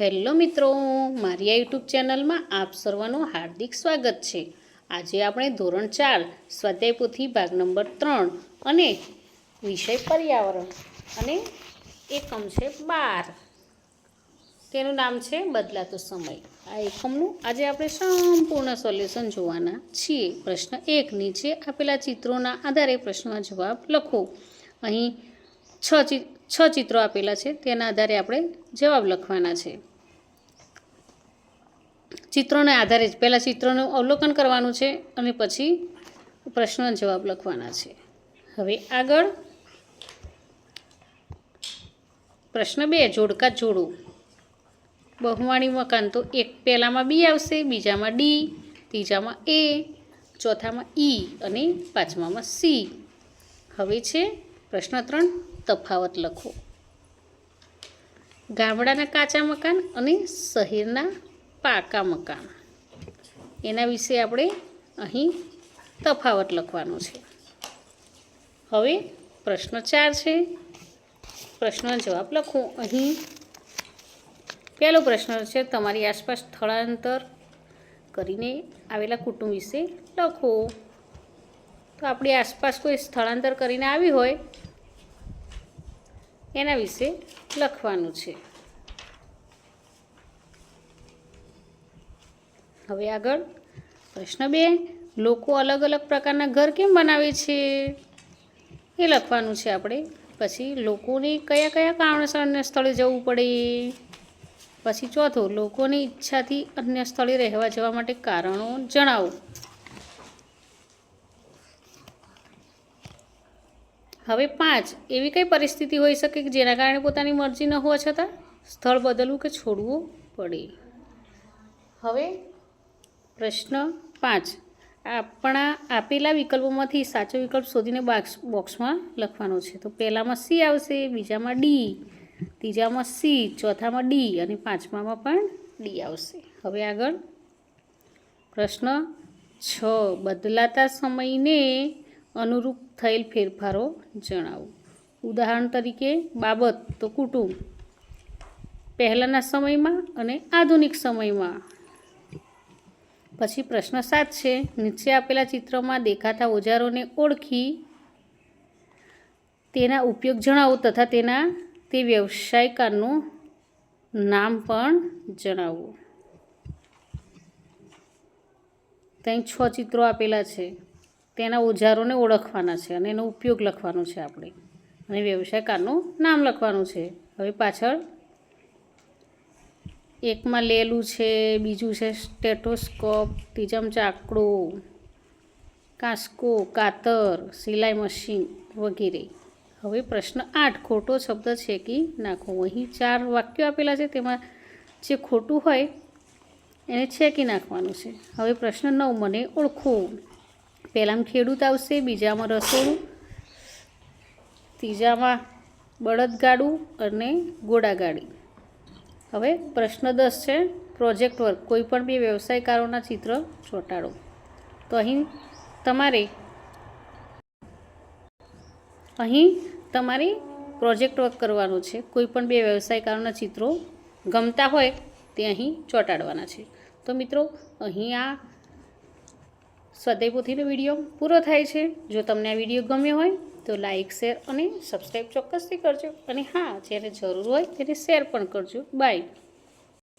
Hello મિત્રો, મારી આ યુટ્યુબ ચેનલમાં આપ સર્વનું હાર્દિક સ્વાગત છે. આજે આપણે ધોરણ ચાર, સ્વાધ્યાય પોથી ભાગ નંબર ત્રણ અને વિષય પર્યાવરણ અને એકમ છે બાર. તેનું નામ છે બદલાતો સમય. આ એકમનું આજે આપણે સંપૂર્ણ સોલ્યુશન જોવાના છીએ. પ્રશ્ન એક, નીચે આપેલા ચિત્રોના આધારે પ્રશ્નનો જવાબ લખો. અહીં છ છ ચિત્રો આપેલા છે, તેના આધારે આપણે જવાબ લખવાના છે. ચિત્રોને આધારે જ પહેલાં ચિત્રોનું અવલોકન કરવાનું છે અને પછી પ્રશ્નના જવાબ લખવાના છે. હવે આગળ પ્રશ્ન બે, જોડકા જોડો. બહુવાણી મકાન તો એક, પહેલામાં બી આવશે, બીજામાં ડી, ત્રીજામાં એ, ચોથામાં ઈ અને પાંચમામાં સી. હવે છે પ્રશ્ન ત્રણ, તફાવત લખો. ગામડાના કાચા મકાન અને શહેરના પાકા મકાન એના વિશે આપણે અહીં તફાવત લખવાનો છે. હવે પ્રશ્ન ચાર છે. પ્રશ્નનો જવાબ લખો. અહીં પહેલો પ્રશ્ન છે, તમારી આસપાસ સ્થળાંતર કરીને આવેલા કુટુંબ વિશે લખો. તો આપણી આસપાસ કોઈ સ્થળાંતર કરીને આવી હોય, એના વિશે લખવાનું છે. હવે આગળ પ્રશ્ન બે, લોકો અલગ અલગ પ્રકારના ઘર કેમ બનાવે છે? એ લખવાનું છે આપણે. પછી લોકોને કયા કયા કારણસર અન્ય સ્થળે જવું પડે? પછી ચોથો, લોકોની ઈચ્છાથી અન્ય સ્થળે રહેવા જવા માટે કારણો જણાવો. હવે પાંચ, એવી કઈ પરિસ્થિતિ હોઈ શકે કે જેના કારણે પોતાની મરજી ન હોવા છતાં સ્થળ બદલવું કે છોડવું પડે? હવે પ્રશ્ન પાંચ. આપણા આપેલા વિકલ્પોમાંથી સાચો વિકલ્પ શોધીને બોક્સ બોક્સમાં લખવાનો છે. તો પહેલામાં સી આવશે, બીજામાં ડી, ત્રીજામાં સી, ચોથામાં ડી અને પાંચમામાં પણ ડી આવશે. હવે આગળ પ્રશ્ન છ. બદલાતા સમયને અનુરૂપ થયેલ ફેરફારો જણાવો. ઉદાહરણ તરીકે, બાબત તો કુટુંબ. પહેલાંના સમયમાં અને આધુનિક સમયમાં પછી પ્રશ્ન સાત છે. નીચે આપેલા ચિત્રમાં દેખાતા ઓજારોને ઓળખી તેના ઉપયોગ જણાવો તથા તેના તે વ્યવસાયકારનું નામ પણ જણાવો. ત્યાં છ ચિત્રો આપેલા છે. તેના ઓજારોને ઓળખવાના છે અને એનો ઉપયોગ લખવાનો છે આપણે. અને વ્યવસાયકારનું નામ લખવાનું છે. હવે પાછળ એકમાં લેલું છે, બીજું છે સ્ટેટોસ્કોપ, ત્રીજામાં ચાકડો કાસ્કો, કાતર, સિલાઈ મશીન વગેરે. હવે પ્રશ્ન આઠ, ખોટો શબ્દ છેકી નાખો? અહીં ચાર વાક્યો આપેલા છે, તેમાં જે ખોટું હોય એને છેકી નાખવાનું છે. હવે પ્રશ્ન નવ, મને ઓળખો. પહેલાંમાં ખેડૂત આવશે, બીજામાં રસોડું, ત્રીજામાં બળદગાડું અને ઘોડાગાડી. હવે પ્રશ્ન દસ છે, પ્રોજેક્ટ વર્ક કોઈપણ બે વ્યવસાયકારોના ચિત્ર ચોંટાડો. તો અહીં તમારે અહીં તમારે પ્રોજેક્ટ વર્ક કરવાનું છે, કોઈ પણ બે વ્યવસાયકારોના ચિત્રો ગમતા હોય તે અહીં ચોંટાડવાના છે. તો મિત્રો, અહીં આ સ્વાધ્યાય વીડિયો પૂરો થાય છે. જો તમને આ વીડિયો ગમ્યો હોય તો લાઇક શેર અને સબસ્ક્રાઈબ ચોક્કસથી કરજો. અને હા, જેને જરૂર હોય તેને શેર પણ કરજો. બાય